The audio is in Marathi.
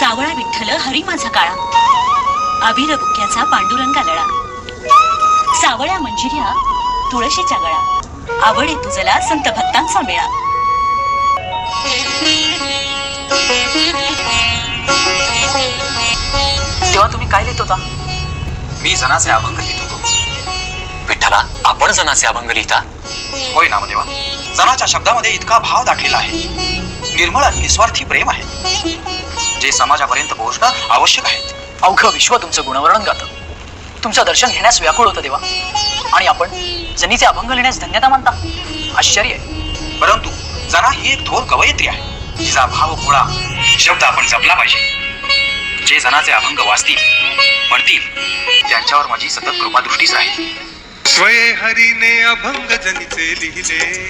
हरी माझा काळा. अभिर बुक्याचा पांडुरंगा लळा. सावळ्या मंजिऱ्या तुळशीच्या गळा. आवडे तुझला संत भक्तांचा मेळा. तेव्हा तुम्ही काय लिहित होता? मी जनाचे अभंग लिहित होतो. विठ्ठला आपण जनाचे अभंग लिहिता? होय नामदेवा जनाच्या शब्दामध्ये इतका भाव दाखलेला आहे. निर्मळ आणि निस्वार्थी प्रेम आहे. जे समाजापर्यंत पोहोचणं आवश्यक आहे. अवघं विश्व तुमचं गुणवर्णन गातं. तुमचं दर्शन घेण्यास व्याकुळ होतं देवा. आणि आपण जनीचे अभंग लिहिण्यास धन्यता मानता. आश्चर्य आहे. परंतु जना ही एक थोर कवयित्री आहे. तिचा भाव गोळा शब्द आपण जपला पाहिजे. जे जनाचे अभंग वाचतील म्हणतील त्यांच्यावर माझी सतत कृपादृष्टीच राहील स्वय हरीने अभंग जनीचे लिहिले.